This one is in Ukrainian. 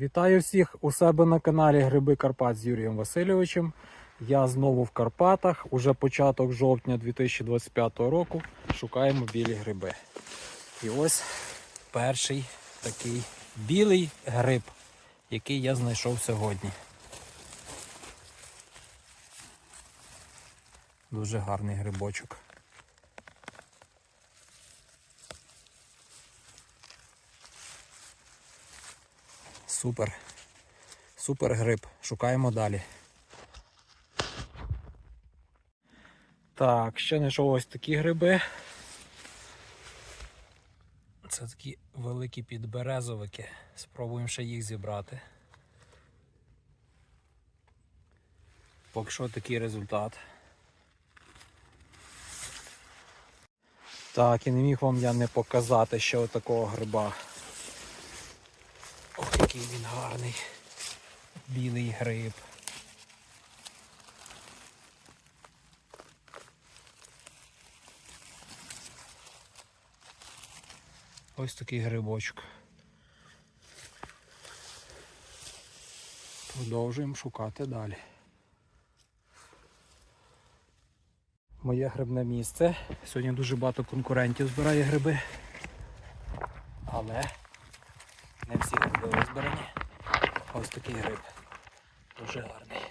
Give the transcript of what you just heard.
Вітаю всіх у себе на каналі Гриби Карпат з Юрієм Васильовичем. Я знову в Карпатах. Уже початок жовтня 2025 року. Шукаємо білі гриби. І ось перший такий білий гриб, який я знайшов сьогодні. Дуже гарний грибочок. Супер. Супер гриб. Шукаємо далі. Так, ще знайшов ось такі гриби. Це такі великі підберезовики. Спробуємо ще їх зібрати. Поки що такий результат. Так, і не міг вам я не показати ще отакого гриба. Який він гарний. Білий гриб. Ось такий грибочок. Продовжуємо шукати далі. Моє грибне місце. Сьогодні дуже багато конкурентів збирає гриби. Але не всі гриби визбирані. Ось такий гриб. Дуже гарний.